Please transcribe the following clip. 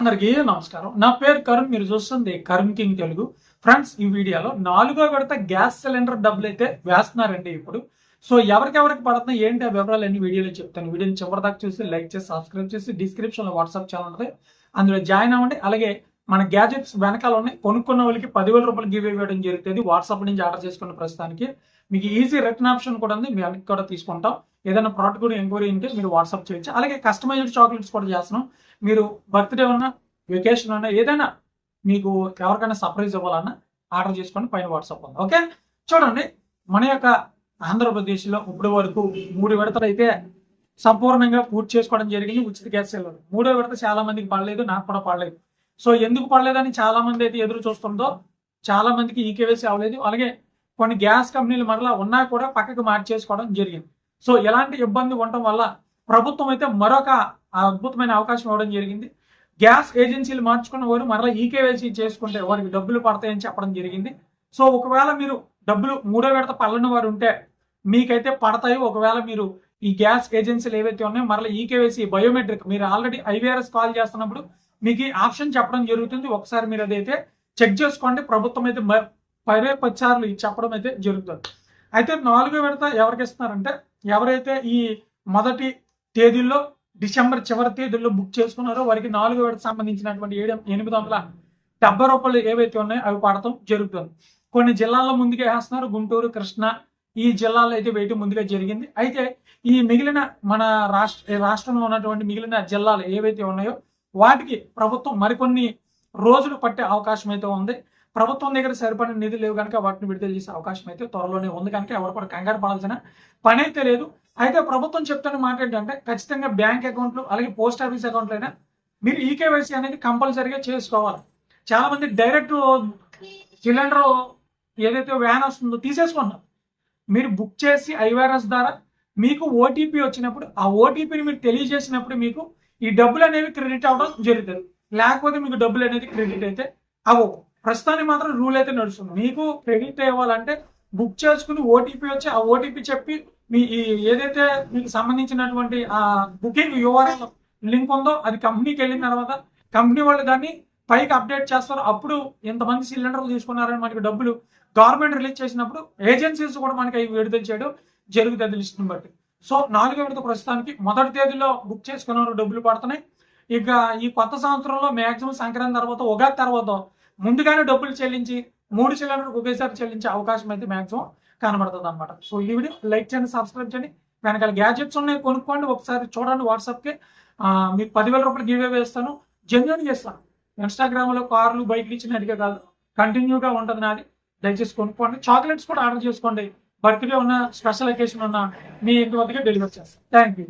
అందరికీ నమస్కారం. నా పేరు కరుణ్ మీరు చూస్తుంది కరుణ్ కింగ్ తెలుగు. ఫ్రెండ్స్ ఈ వీడియోలో నాలుగో విడత గ్యాస్ సిలిండర్ డబ్బులు అయితే వేస్తున్నారండి ఇప్పుడు. సో ఎవరికెవరికి పడుతున్నాయి ఏంటి ఆ వివరాలు అన్ని వీడియోలో చెప్తాను. వీడియోని చివరిదాకా చూసి లైక్ చేసి సబ్స్క్రైబ్ చేసి డిస్క్రిప్షన్లో వాట్సాప్ ఛానల్ అందులో జాయిన్ అవ్వండి. అలాగే మన గ్యాజెట్స్ వెనకాల ఉన్నాయి. కొనుక్కున్న వాళ్ళకి పదివేల రూపాయలు గివ్ ఇవ్వడం జరుగుతుంది. వాట్సాప్ నుంచి ఆర్డర్ చేసుకున్న ప్రస్తుతానికి. మీకు ఈజీ రిటర్న్ ఆప్షన్ కూడా ఉంది. మీ వెనక్కి కూడా తీసుకుంటాం. ఏదైనా ప్రోడక్ట్ కూడా ఎంక్వైరీ ఉంటే మీరు వాట్సాప్ చేయొచ్చు. అలాగే కస్టమైజ్డ్ చాక్లెట్స్ కూడా చేస్తున్నాం. మీరు బర్త్డే ఉన్నా వెకేషన్ ఉన్నా ఏదైనా మీకు ఎవరికైనా సర్ప్రైజ్ ఇవ్వాలన్నా ఆర్డర్ చేసుకోండి పైన వాట్సాప్ ఉంది. ఓకే? చూడండి. మన యొక్క ఆంధ్రప్రదేశ్లో ఇప్పటి వరకు మూడు విడతలు అయితే సంపూర్ణంగా పూర్తి చేసుకోవడం జరిగింది. ఉచిత గ్యాస్ సిలిండర్. మూడో విడత చాలా మందికి పడలేదు. నాకు కూడా పడలేదు. సో ఎందుకు పడలేదని చాలా మంది అయితే ఎదురు చూస్తుందో చాలా మందికి ఈకేవైసీ అవ్వలేదు. అలాగే కొన్ని గ్యాస్ కంపెనీలు మరలా ఉన్నా కూడా పక్కకు మార్చేసుకోవడం జరిగింది. సో ఎలాంటి ఇబ్బంది ఉండటం వల్ల ప్రభుత్వం అయితే మరొక అద్భుతమైన అవకాశం ఇవ్వడం జరిగింది. గ్యాస్ ఏజెన్సీలు మార్చుకున్న వారు మరలా ఈకేవైసీ చేసుకుంటే వారికి డబ్బులు పడతాయని చెప్పడం జరిగింది. సో ఒకవేళ మీరు డబ్బులు మూడో విడత పల్లని వారు ఉంటే మీకైతే పడతాయి ఒకవేళ మీరు ఈ గ్యాస్ ఏజెన్సీలు ఏవైతే ఉన్నాయో మరలా ఈకేవైసీ బయోమెట్రిక్ మీరు ఆల్రెడీ ఐవీఆర్ఎస్ కాల్ చేస్తున్నప్పుడు మీకు ఈ ఆప్షన్ చెప్పడం జరుగుతుంది. ఒకసారి మీరు అదైతే చెక్ చేసుకోండి. ప్రభుత్వం అయితే పరే పదే చెప్పడం అయితే జరుగుతుంది. అయితే నాలుగో విడత ఎవరికి ఇస్తున్నారంటే ఎవరైతే ఈ మొదటి తేదీల్లో డిసెంబర్ చివరి తేదీల్లో బుక్ చేసుకున్నారో వారికి నాలుగో విడత సంబంధించినటువంటి ఏడు ఎనిమిది వందల డెబ్బై రూపాయలు ఏవైతే ఉన్నాయో అవి పడటం జరుగుతుంది. కొన్ని జిల్లాల్లో ముందుగా వేస్తున్నారు. గుంటూరు కృష్ణ ఈ జిల్లాలో అయితే వేయటం ముందుగా జరిగింది. అయితే ఈ మిగిలిన మన రాష్ట్ర రాష్ట్రంలో ఉన్నటువంటి మిగిలిన జిల్లాలు ఏవైతే ఉన్నాయో వాటికి ప్రభుత్వం మరికొన్ని రోజులు పట్టే అవకాశం అయితే ఉంది. ప్రభుత్వం దగ్గర సరిపడిన నిధులు లేవు కనుక వాటిని విడుదల చేసే అవకాశం అయితే త్వరలోనే ఉంది కనుక ఎవరు కూడా కంగారు పడాల్సిన పని అయితే లేదు. అయితే ప్రభుత్వం చెప్తున్న మాట ఏంటంటే ఖచ్చితంగా బ్యాంక్ అకౌంట్లు అలాగే పోస్ట్ ఆఫీస్ అకౌంట్లు అయినా మీరు ఈకేవైసీ అనేది కంపల్సరీగా చేసుకోవాలి. చాలా మంది డైరెక్ట్ సిలిండర్ ఏదైతే వ్యాన్ వస్తుందో తీసేసుకున్నారు మీరు బుక్ చేసి ఐవైరస్ ద్వారా మీకు ఓటీపీ వచ్చినప్పుడు ఆ ఓటీపీని మీరు తెలియజేసినప్పుడు మీకు ఈ డబ్బులు అనేవి క్రెడిట్ అవ్వడం జరుగుతుంది. లేకపోతే మీకు డబ్బులు అనేది క్రెడిట్ అయితే అవ్వవు. ప్రస్తుతానికి మాత్రం రూల్ అయితే నడుస్తుంది. మీకు క్రెడిట్ అవ్వాలంటే బుక్ చేసుకుని ఓటీపీ వచ్చి ఆ ఓటీపీ చెప్పి మీ ఈ ఏదైతే మీకు సంబంధించినటువంటి ఆ బుకింగ్ యువర్ లింక్ ఉందో అది కంపెనీకి వెళ్ళిన తర్వాత కంపెనీ వాళ్ళు దాన్ని పైకి అప్డేట్ చేస్తారు. అప్పుడు ఎంతమంది సిలిండర్లు తీసుకున్నారని మనకి డబ్బులు గవర్నమెంట్ రిలీజ్ చేసినప్పుడు ఏజెన్సీస్ కూడా మనకి అవి విడుదల చేయడం జరుగుతుంది లిస్ట్ని బట్టి. సో నాలుగో విడత ప్రస్తుతానికి మొదటి తేదీలో బుక్ చేసుకున్న డబ్బులు పడుతున్నాయి. ఇక ఈ కొత్త సంవత్సరంలో మ్యాక్సిమం సంక్రాంతి తర్వాత ఉగాది తర్వాత ముందుగానే డబ్బులు చెల్లించి మూడు సిలిండర్ ఒకేసారి చెల్లించే అవకాశం అయితే మ్యాక్సిమం కనబడుతుంది అనమాట సో ఈ వీడియో లైక్ చేయండి సబ్స్క్రైబ్ చేయండి. వెనకాల గ్యాజెట్స్ ఉన్నాయి కొనుక్కోండి. ఒకసారి చూడండి వాట్సాప్కి మీకు పదివేల రూపాయలు గివ్ వేస్తాను. జెన్యున్ చేస్తాను ఇన్స్టాగ్రామ్లో కార్లు బైక్లు ఇచ్చినట్టుగా కాదు. కంటిన్యూగా ఉంటుంది నాది. దయచేసి కొనుక్కోండి. చాక్లెట్స్ కూడా ఆర్డర్ చేసుకోండి. బర్త్డే ఉన్న స్పెషల్ అకేషన్ ఉన్న మీ ఇంటి వద్దకే డెలివర్ చేస్తాను థ్యాంక్ యూ